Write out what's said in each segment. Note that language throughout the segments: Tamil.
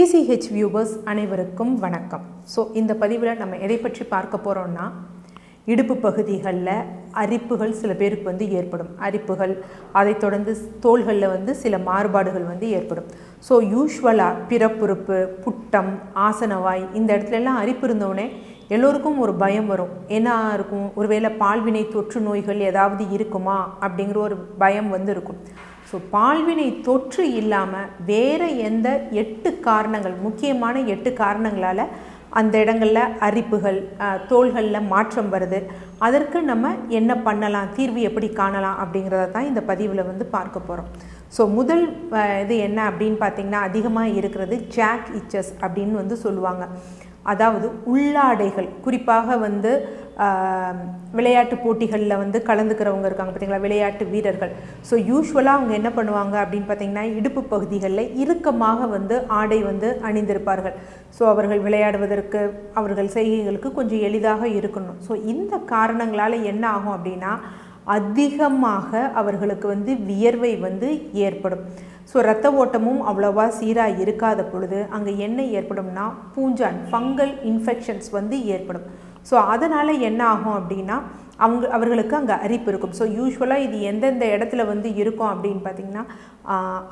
டிசிஹெச் வியூவர்ஸ் அனைவருக்கும் வணக்கம். ஸோ இந்த பதிவில் நம்ம எதை பற்றி பார்க்க போகிறோம்னா இடுப்பு பகுதிகளில் அரிப்புகள் சில பேருக்கு வந்து ஏற்படும். அரிப்புகள் அதைத் தொடர்ந்து தோள்களில் வந்து சில மாறுபாடுகள் வந்து ஏற்படும். ஸோ யூஸ்வலாக பிறப்புறுப்பு புட்டம் ஆசனவாய் இந்த இடத்துல எல்லாம் அரிப்பு இருந்தோடனே எல்லோருக்கும் ஒரு பயம் வரும். என்ன இருக்கும் ஒருவேளை பால்வினை தொற்று நோய்கள் ஏதாவது இருக்குமா? அப்படிங்கிற ஒரு பயம் வந்து இருக்கும். ஸோ பால்வினை தொற்று இல்லாமல் வேறு எந்த எட்டு காரணங்கள் முக்கியமான எட்டு காரணங்களால் அந்த இடங்களில் அரிப்புகள் தோள்களில் மாற்றம் வருது. அதற்கு நம்ம என்ன பண்ணலாம் தீர்வு எப்படி காணலாம் அப்படிங்கிறத தான் இந்த பதிவில் வந்து பார்க்க போகிறோம் ஸோ முதல் இது என்ன அப்படின்னு பார்த்தீங்கன்னா அதிகமாக இருக்கிறது ஜாக் இச்சஸ் அப்படின்னு வந்து சொல்லுவாங்க. அதாவது உள்ளாடைகள். குறிப்பாக வந்து விளையாட்டு போட்டிகளில் வந்து கலந்துக்கிறவங்க இருக்காங்க பார்த்தீங்களா விளையாட்டு வீரர்கள். ஸோ யூஸ்வலாக அவங்க என்ன பண்ணுவாங்க அப்படின்னு பார்த்தீங்கன்னா இடுப்பு பகுதிகளில் இறுக்கமாக வந்து ஆடை வந்து அணிந்திருப்பார்கள். ஸோ அவர்கள் விளையாடுவதற்கு அவர்கள் செய்கைகளுக்கு கொஞ்சம் எளிதாக இருக்கணும். ஸோ இந்த காரணங்களால் என்ன ஆகும் அப்படின்னா அதிகமாக அவர்களுக்கு வந்து வியர்வை வந்து ஏற்படும். ஸோ ரத்த ஓட்டமும் அவ்வளோவா சீராக இருக்காத பொழுது அங்கே என்ன ஏற்படும்னா பூஞ்சான் ஃபங்கல் இன்ஃபெக்ஷன்ஸ் வந்து ஏற்படும். ஸோ அதனால் என்ன ஆகும் அப்படின்னா அவங்க அவர்களுக்கு அங்கே அரிப்பு இருக்கும். ஸோ யூஸ்வலாக இது எந்தெந்த இடத்துல வந்து இருக்கும் அப்படின்னு பார்த்தீங்கன்னா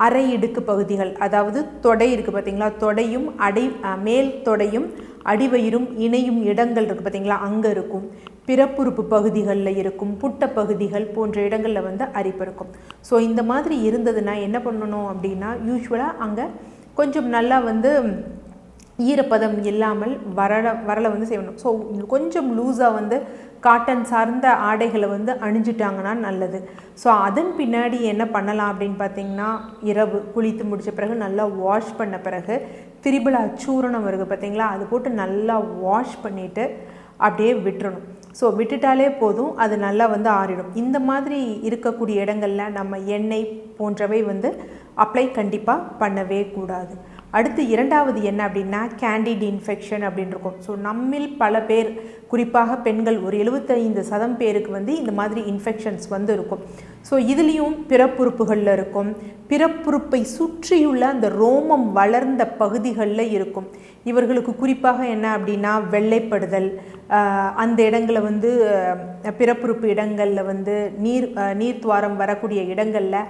அரை இடுக்கு பகுதிகள் அதாவது தொடை இருக்குது பார்த்தீங்களா தொடையும் அடை மேல் தொடையும் அடிவயிறும் இணையும் இடங்கள் இருக்குது பார்த்தீங்களா அங்கே இருக்கும். பிறப்புறுப்பு பகுதிகளில் இருக்கும் புட்ட பகுதிகள் போன்ற இடங்களில் வந்து அரிப்பு இருக்கும். ஸோ இந்த மாதிரி இருந்ததுன்னா என்ன பண்ணணும் அப்படின்னா யூஸ்வலாக அங்கே கொஞ்சம் நல்லா வந்து ஈரப்பதம் இல்லாமல் வரல வரலை வந்து செய்யணும். ஸோ கொஞ்சம் லூஸாக வந்து காட்டன் சார்ந்த ஆடைகளை வந்து அணிஞ்சிட்டாங்கன்னா நல்லது. ஸோ அதன் பின்னாடி என்ன பண்ணலாம் அப்படின்னு பார்த்தீங்கன்னா இரவு குளித்து முடித்த பிறகு நல்லா வாஷ் பண்ண பிறகு திரிபலா சூரணம் இருக்குது பார்த்தீங்களா? அது போட்டு நல்லா வாஷ் பண்ணிவிட்டு அப்படியே விட்டுறணும். ஸோ விட்டுட்டாலே போதும் அது நல்லா வந்து ஆறிடும். இந்த மாதிரி இருக்கக்கூடிய இடங்கள்ல நம்ம எண்ணெய் போன்றவை வந்து அப்ளை கண்டிப்பாக பண்ணவே கூடாது. அடுத்து இரண்டாவது என்ன அப்படின்னா கேண்டிட் இன்ஃபெக்ஷன் அப்படின்னு இருக்கும் ஸோ நம்மில் பல பேர் குறிப்பாக பெண்கள் ஒரு எழுபத்தைந்து சதம் பேருக்கு வந்து இந்த மாதிரி இன்ஃபெக்ஷன்ஸ் வந்து இருக்கும் ஸோ இதுலேயும் பிறப்புறுப்புகளில் இருக்கும். பிறப்புறுப்பை சுற்றியுள்ள அந்த ரோமம் வளர்ந்த பகுதிகளில் இருக்கும். இவர்களுக்கு குறிப்பாக என்ன அப்படின்னா வெள்ளைப்படுதல் அந்த இடங்களை வந்து பிறப்புறுப்பு இடங்களில் வந்து நீர் நீர்த்வாரம் வரக்கூடிய இடங்களில்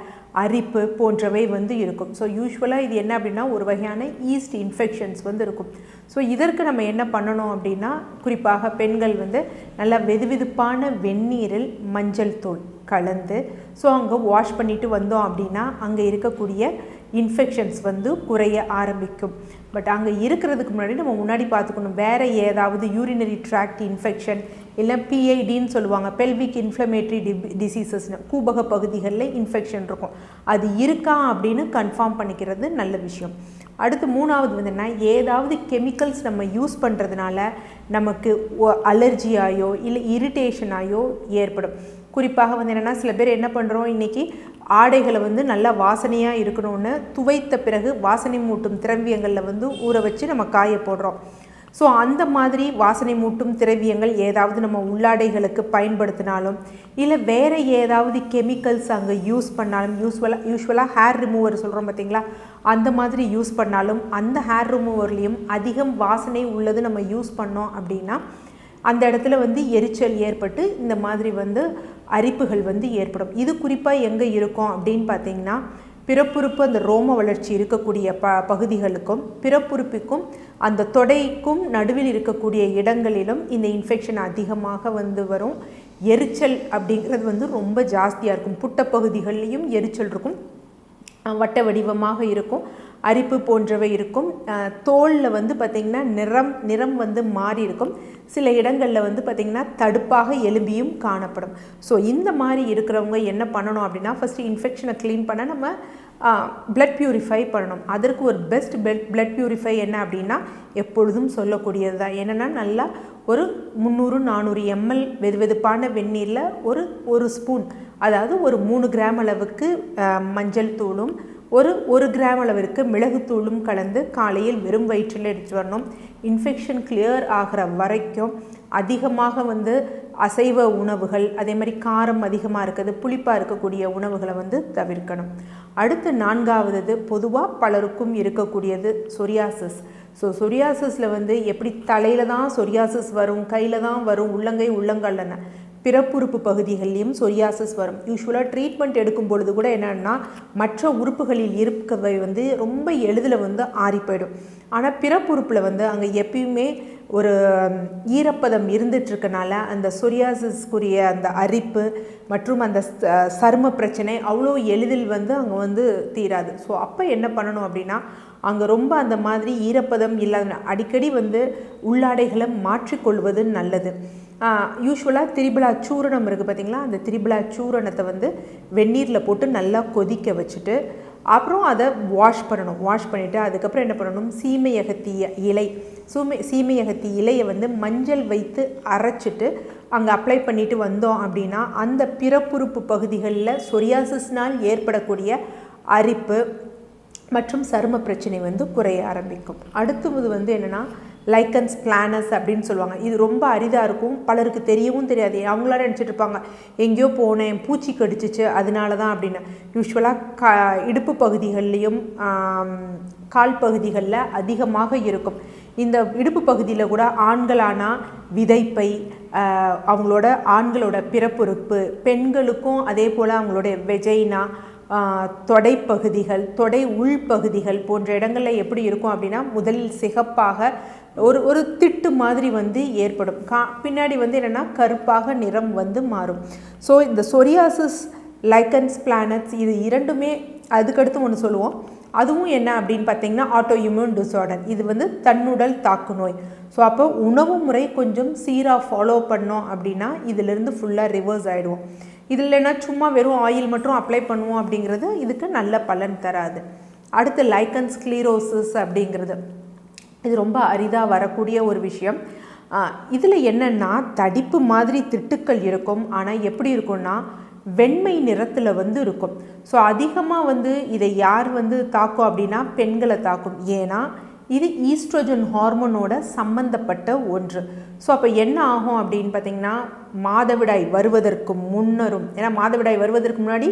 அரிப்பு போன்றவை வந்து இருக்கும். ஸோ யூஸ்வலாக இது என்ன அப்படின்னா ஒரு வகையான ஈஸ்ட் இன்ஃபெக்ஷன்ஸ் வந்து இருக்கும். ஸோ இதற்கு நம்ம என்ன பண்ணணும் அப்படின்னா குறிப்பாக பெண்கள் வந்து நல்லா வெதுவெதுப்பான வெந்நீரில் மஞ்சள் தூள் கலந்து ஸோ அங்கே வாஷ் பண்ணிட்டு வந்தோம் அப்படின்னா அங்கே இருக்கக்கூடிய இன்ஃபெக்ஷன்ஸ் வந்து குறைய ஆரம்பிக்கும். பட் அங்கே இருக்கிறதுக்கு முன்னாடி நம்ம முன்னாடி பார்த்துக்கணும். வேறு ஏதாவது யூரினரி ட்ராக்ட் இன்ஃபெக்ஷன் இல்லை பிஐடின்னு சொல்லுவாங்க. பெல்விக் இன்ஃப்ளமேட்ரி டி டிசீசஸ்னு கூபக பகுதிகளில் இன்ஃபெக்ஷன் இருக்கும். அது இருக்கா அப்படின்னு கன்ஃபார்ம் பண்ணிக்கிறது நல்ல விஷயம். அடுத்து மூணாவது வந்து என்ன? ஏதாவது கெமிக்கல்ஸ் நம்ம யூஸ் பண்ணுறதுனால நமக்கு அலர்ஜியாயோ இல்லை இரிட்டேஷனாயோ ஏற்படும். குறிப்பாக வந்து என்னென்னா சில பேர் என்ன பண்ணுறோம் இன்றைக்கி ஆடைகளை வந்து நல்லா வாசனையாக இருக்கணும்னு துவைத்த பிறகு வாசனை மூட்டும் திரவியங்களில் வந்து ஊற வச்சு நம்ம காய போடுறோம். ஸோ அந்த மாதிரி வாசனை மூட்டும் திரவியங்கள் ஏதாவது நம்ம உள்ளாடைகளுக்கு பயன்படுத்தினாலும் இல்லை வேறு ஏதாவது கெமிக்கல்ஸ் அங்கே யூஸ் பண்ணாலும் யூஸ்வலாக யூஸ்வலாக ஹேர் ரிமூவர் சொல்கிறோம் பார்த்தீங்களா அந்த மாதிரி யூஸ் பண்ணாலும் அந்த ஹேர் ரிமூவர்லேயும் அதிகம் வாசனை உள்ளது நம்ம யூஸ் பண்ணோம் அப்படின்னா அந்த இடத்துல வந்து எரிச்சல் ஏற்பட்டு இந்த மாதிரி வந்து அரிப்புகள் வந்து ஏற்படும். இது குறிப்பாக எங்கே இருக்கும் அப்படின்னு பார்த்தீங்கன்னா பிறப்புறுப்பு அந்த ரோம வளர்ச்சி இருக்கக்கூடிய ப பகுதிகளுக்கும் பிறப்புறுப்புக்கும் அந்த தொடைக்கும் நடுவில் இருக்கக்கூடிய இடங்களிலும் இந்த இன்ஃபெக்ஷன் அதிகமாக வந்து வரும். எரிச்சல் அப்படிங்கிறது வந்து ரொம்ப ஜாஸ்தியாக இருக்கும். புட்டப்பகுதிகள்லேயும் எரிச்சல் இருக்கும். வட்ட வடிவமாக இருக்கும். அரிப்பு போன்றவை இருக்கும். தோலில் வந்து பார்த்திங்கன்னா நிறம் நிறம் வந்து மாறி இருக்கும். சில இடங்களில் வந்து பார்த்திங்கன்னா தடுப்பாக எலும்பியும் காணப்படும். ஸோ இந்த மாதிரி இருக்கிறவங்க என்ன பண்ணணும் அப்படின்னா ஃபஸ்ட்டு இன்ஃபெக்ஷனை க்ளீன் பண்ண நம்ம பிளட் ப்யூரிஃபை பண்ணணும். அதற்கு ஒரு பெஸ்ட் பெட் பிளட் ப்யூரிஃபை என்ன அப்படின்னா எப்பொழுதும் சொல்லக்கூடியது தான் என்னென்னா நல்லா ஒரு முந்நூறு நானூறு எம்எல் வெது வெதுப்பான வெந்நீரில் ஒரு ஒரு ஸ்பூன் அதாவது ஒரு மூணு கிராம் அளவுக்கு மஞ்சள் தூளும் ஒரு ஒரு கிராம் அளவிற்கு மிளகுத்தூளும் கலந்து காலையில் வெறும் வயிற்றில் எடுத்து வரணும். இன்ஃபெக்ஷன் கிளியர் ஆகிற வரைக்கும் அதிகமாக வந்து அசைவ உணவுகள் அதே மாதிரி காரம் அதிகமாக இருக்குது புளிப்பாக இருக்கக்கூடிய உணவுகளை வந்து தவிர்க்கணும். அடுத்து நான்காவது பொதுவாக பலருக்கும் இருக்கக்கூடியது சொரியாசிஸ். ஸோ சொரியாசிஸில் வந்து எப்படி தலையில் தான் சொரியாசிஸ் வரும் கையில் தான் வரும் உள்ளங்கை உள்ளங்கல்லன்னு. பிறப்புறுப்பு பகுதிகள்லையும் சொரியாசஸ் வரும். யூஸ்வலாக ட்ரீட்மெண்ட் எடுக்கும் பொழுது கூட என்னென்னா மற்ற உறுப்புகளில் இருக்கவை வந்து ரொம்ப எளிதில் வந்து ஆறி போயிடும். ஆனால் பிறப்புறுப்பில் வந்து அங்கே எப்பயுமே ஒரு ஈரப்பதம் இருந்துகிட்ருக்கனால அந்த சொரியாசிஸ்க்குரிய அந்த அரிப்பு மற்றும் அந்த சரும பிரச்சனை அவ்வளோ எளிதில் வந்து அங்கே வந்து தீராது. ஸோ அப்போ என்ன பண்ணணும் அப்படின்னா அங்கே ரொம்ப அந்த மாதிரி ஈரப்பதம் இல்லாத அடிக்கடி வந்து உள்ளாடைகளை மாற்றிக்கொள்வது நல்லது. யூஸ்வலாக திரிபலா சூரணம் இருக்குது பார்த்திங்களா அந்த திரிபலா சூரணத்தை வந்து வெந்நீரில் போட்டு நல்லா கொதிக்க வச்சுட்டு அப்புறம் அதை வாஷ் பண்ணணும். வாஷ் பண்ணிவிட்டு அதுக்கப்புறம் என்ன பண்ணணும்? சீமையகத்தி இலை சூமை சீமையகத்தி இலையை வந்து மஞ்சள் வைத்து அரைச்சிட்டு அங்கே அப்ளை பண்ணிவிட்டு வந்தோம் அப்படின்னா அந்த பிறப்புறுப்பு பகுதிகளில் சொரியாசிஸ்னால் ஏற்படக்கூடிய அரிப்பு மற்றும் சரும பிரச்சனை வந்து குறைய ஆரம்பிக்கும். அடுத்தது வந்து என்னென்னா லைக்கன்ஸ் பிளானஸ் அப்படின்னு சொல்லுவாங்க. இது ரொம்ப அரிதாக இருக்கும். பலருக்கு தெரியவும் தெரியாது. அவங்களால நினச்சிட்டு இருப்பாங்க எங்கேயோ போனேன் பூச்சி கடிச்சிச்சு அதனால தான் அப்படின்னு யூஸ்வலாக க இடுப்பு பகுதிகள்லேயும் கால் பகுதிகளில் அதிகமாக இருக்கும். இந்த இடுப்பு பகுதியில் கூட ஆண்களானால் விதைப்பை அவங்களோட ஆண்களோட பிறப்புறுப்பு பெண்களுக்கும் அதே போல் அவங்களுடைய வெஜைனா தொடைப்பகுதிகள் தொடை உள்பகுதிகள் போன்ற இடங்களில் எப்படி இருக்கும் அப்படின்னா முதலில் சிகப்பாக ஒரு ஒரு திட்டு மாதிரி வந்து ஏற்படும். கா பின்னாடி வந்து என்னென்னா கருப்பாக நிறம் வந்து மாறும். ஸோ இந்த சொரியாசிஸ் லைக்கன்ஸ் பிளானட்ஸ் இது இரண்டுமே அதுக்கடுத்து ஒன்று சொல்லுவோம். அதுவும் என்ன அப்படின்னு பார்த்தீங்கன்னா ஆட்டோ இம்யூன் டிஸார்டர் இது வந்து தன்னுடல் தாக்கு நோய் ஸோ அப்போ உணவு முறை கொஞ்சம் சீராக ஃபாலோ பண்ணோம் அப்படின்னா இதிலிருந்து ஃபுல்லாக ரிவர்ஸ் ஆகிடுவோம் இது இல்லைன்னா சும்மா வெறும் ஆயில் மட்டும் அப்ளை பண்ணுவோம் அப்படிங்கிறது இதுக்கு நல்ல பலன் தராது. அடுத்து லைக்கன் ஸ்க்ளீரோசிஸ் அப்படிங்கிறது. இது ரொம்ப அரிதாக வரக்கூடிய ஒரு விஷயம். இதில் என்னென்னா தடிப்பு மாதிரி திட்டுக்கள் இருக்கும். ஆனால் எப்படி இருக்கும்னா வெண்மை நிறத்தில் வந்து இருக்கும். ஸோ அதிகமாக வந்து இதை யார் வந்து தாக்கும் அப்படின்னா பெண்களை தாக்கும். ஏன்னா இது ஈஸ்ட்ரோஜன் ஹார்மோனோட சம்மந்தப்பட்ட ஒன்று. ஸோ அப்போ என்ன ஆகும் அப்படின்னு பார்த்திங்கன்னா மாதவிடாய் வருவதற்கு முன்னரும் ஏன்னா மாதவிடாய் வருவதற்கு முன்னாடி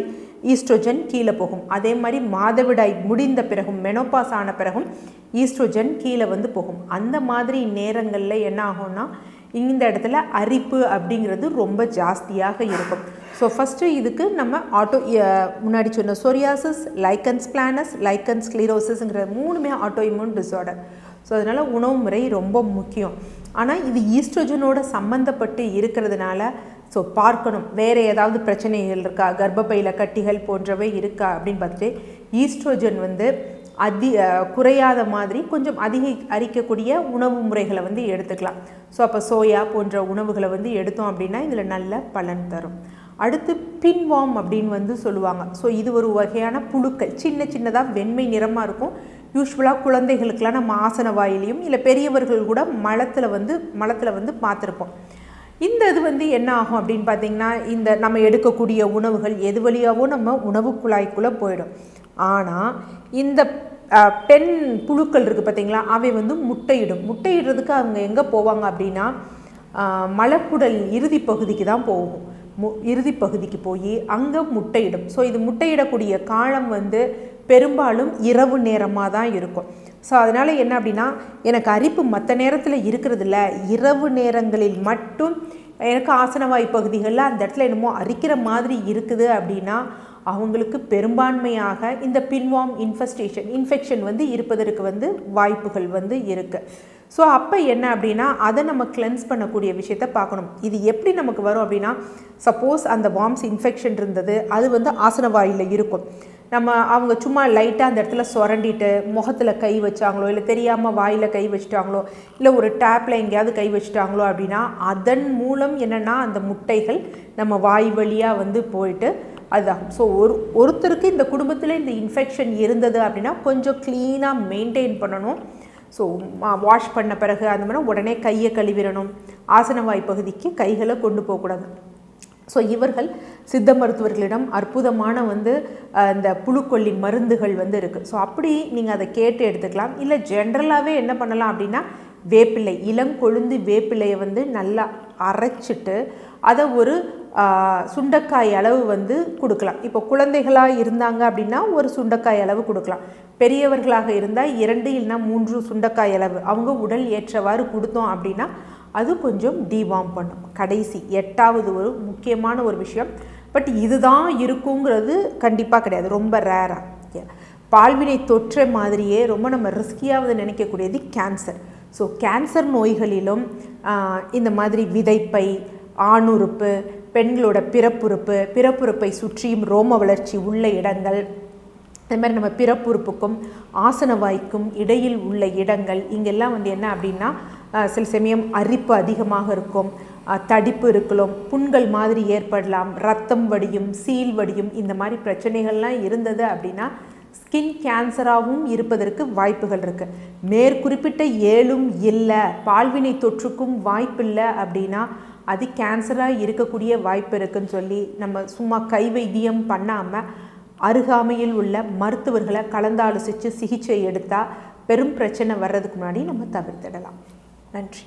ஈஸ்ட்ரோஜன் கீழே போகும். அதே மாதிரி மாதவிடாய் முடிந்த பிறகும் மெனோபாஸ் ஆன பிறகும் ஈஸ்ட்ரோஜன் கீழே வந்து போகும். அந்த மாதிரி நேரங்களில் என்ன ஆகும்னா இந்த இடத்துல அரிப்பு அப்படிங்கிறது ரொம்ப ஜாஸ்தியாக இருக்கும். ஸோ ஃபஸ்ட்டு இதுக்கு நம்ம ஆட்டோ முன்னாடி சொன்ன சொரியாசிஸ் லைக்கன்ஸ் பிளானஸ் லைக்கன்ஸ் கிளீரோசிஸ்ங்கிற மூணுமே ஆட்டோ இம்யூன் டிஸார்டர் ஸோ அதனால் உணவு முறை ரொம்ப முக்கியம். ஆனால் இது ஈஸ்ட்ரோஜனோட சம்மந்தப்பட்டு இருக்கிறதுனால ஸோ பார்க்கணும். வேறு ஏதாவது பிரச்சனைகள் இருக்கா? கர்ப்பப்பையில் கட்டிகள் போன்றவை இருக்கா? அப்படின்னு பார்த்துட்டு ஈஸ்ட்ரோஜன் வந்து அதி குறையாத மாதிரி கொஞ்சம் அதிக அரிக்கக்கூடிய உணவு முறைகளை வந்து எடுத்துக்கலாம். ஸோ அப்போ சோயா போன்ற உணவுகளை வந்து எடுத்தோம் அப்படின்னா இதில் நல்ல பலன் தரும். அடுத்து பின்வாம் அப்படின்னு வந்து சொல்லுவாங்க. ஸோ இது ஒரு வகையான புழுக்கள். சின்ன சின்னதாக வெண்மை நிறமாக இருக்கும். யூஸ்வலாக குழந்தைகளுக்கெல்லாம் நம்ம ஆசன வாயிலையும் இல்லை பெரியவர்கள் கூட மலத்தில் வந்து மலத்தில் வந்து பார்த்துருப்போம். இந்த இது வந்து என்ன ஆகும் அப்படின்னு பார்த்தீங்கன்னா இந்த நம்ம எடுக்கக்கூடிய உணவுகள் எது வழியாகவோ நம்ம உணவு குழாய்க்குள்ளே போயிடும். ஆனால் இந்த பெண் புழுக்கள் இருக்குது பார்த்தீங்களா அவை வந்து முட்டையிடும். முட்டையிடுறதுக்கு அவங்க எங்கே போவாங்க அப்படின்னா மலக்குடல் இறுதி பகுதிக்கு தான் போகும். மு இறுதி பகுதிக்கு போய் அங்கே முட்டையிடும். ஸோ இது முட்டையிடக்கூடிய காலம் வந்து பெரும்பாலும் இரவு நேரமாக தான் இருக்கும். ஸோ அதனால் என்ன அப்படின்னா எனக்கு அரிப்பு மற்ற நேரத்தில் இருக்கிறதில்ல. இரவு நேரங்களில் மட்டும் எனக்கு ஆசனவாய் பகுதிகளில் அந்த இடத்துல என்னமோ அரிக்கிற மாதிரி இருக்குது அப்படின்னா அவங்களுக்கு பெரும்பான்மையாக இந்த பின்வாம் இன்ஃபெஸ்டேஷன் இன்ஃபெக்ஷன் வந்து இருப்பதற்கு வந்து வாய்ப்புகள் வந்து இருக்குது ஸோ அப்போ என்ன அப்படின்னா அதை நம்ம கிளென்ஸ் பண்ணக்கூடிய விஷயத்த பார்க்கணும். இது எப்படி நமக்கு வரும் அப்படின்னா சப்போஸ் அந்த வார்ம்ஸ் இன்ஃபெக்ஷன் இருந்தது அது வந்து ஆசன வாயில் இருக்கும். நம்ம அவங்க சும்மா லைட்டாக அந்த இடத்துல சுரண்டிட்டு முகத்தில் கை வச்சாங்களோ இல்லை தெரியாமல் வாயில் கை வச்சிட்டாங்களோ இல்லை ஒரு டேப்பில் எங்கேயாவது கை வச்சிட்டாங்களோ அப்படின்னா அதன் மூலம் என்னென்னா அந்த முட்டைகள் நம்ம வாய் வழியாக வந்து போயிட்டு அதுதான். ஸோ ஒரு ஒருத்தருக்கு இந்த குடும்பத்தில் இந்த இன்ஃபெக்ஷன் இருந்தது அப்படின்னா கொஞ்சம் க்ளீனாக மெயின்டைன் பண்ணணும். ஸோ வாஷ் பண்ண பிறகு அந்த மாதிரி உடனே கையை கழுவிடணும். ஆசனவாய் பகுதிக்கு கைகளை கொண்டு போகக்கூடாது. ஸோ இவர்கள் சித்த மருத்துவர்களிடம் அற்புதமான வந்து இந்த புழுக்கொல்லி மருந்துகள் வந்து இருக்குது ஸோ அப்படி நீங்கள் அதை கேட்டு எடுத்துக்கலாம். இல்லை ஜென்ரலாகவே என்ன பண்ணலாம் அப்படின்னா வேப்பிலை இளங்கொழுந்து வேப்பிலையை வந்து நல்லா அரைச்சிட்டு அதை ஒரு சுண்டக்காய் அளவு வந்து கொடுக்கலாம். இப்போ குழந்தைகளாக இருந்தாங்க அப்படின்னா ஒரு சுண்டக்காய் அளவு கொடுக்கலாம். பெரியவர்களாக இருந்தால் இரண்டு இல்லைன்னா மூன்று சுண்டக்காய் அளவு. அவங்க உடல் ஏற்றவாறு கொடுத்தோம் அப்படின்னா அது கொஞ்சம் டிவார்ம் பண்ணும். கடைசி எட்டாவது ஒரு முக்கியமான ஒரு விஷயம். பட் இதுதான் இருக்குங்கிறது கண்டிப்பாக கிடையாது. ரொம்ப ரேராக பால்வினை தொற்ற மாதிரியே ரொம்ப நம்ம ரிஸ்கியாவது நினைக்கக்கூடியது கேன்சர் ஸோ கேன்சர் நோய்களிலும் இந்த மாதிரி விதைப்பை ஆணுறுப்பு பெண்களோட பிறப்புறுப்பு பிறப்புறுப்பை சுற்றியும் ரோம வளர்ச்சி உள்ள இடங்கள் அதே மாதிரி நம்ம பிறப்புறுப்புக்கும் ஆசன வாய்க்கும் இடையில் உள்ள இடங்கள் இங்கெல்லாம் வந்து என்ன அப்படின்னா சில சமயம் அரிப்பு அதிகமாக இருக்கும் தடிப்பு இருக்கலாம் புண்கள் மாதிரி ஏற்படலாம் ரத்தம் வடியும் சீல் வடியும் இந்த மாதிரி பிரச்சனைகள்லாம் இருந்தது அப்படின்னா ஸ்கின் கேன்சராகவும் இருப்பதற்கு வாய்ப்புகள் இருக்குது மேற்குறிப்பிட்ட ஏழும் இல்லை பால்வினை தொற்றுக்கும் வாய்ப்பில்லை அப்படின்னா அது கேன்சராக இருக்கக்கூடிய வாய்ப்பு இருக்குன்னு சொல்லி நம்ம சும்மா கை வைத்தியம் பண்ணாமல் அருகாமையில் உள்ள மருத்துவர்களை கலந்தாலோசித்து சிகிச்சை எடுத்தால் பெரும் பிரச்சனை வர்றதுக்கு முன்னாடி நம்ம தவிர்த்திடலாம். நன்றி.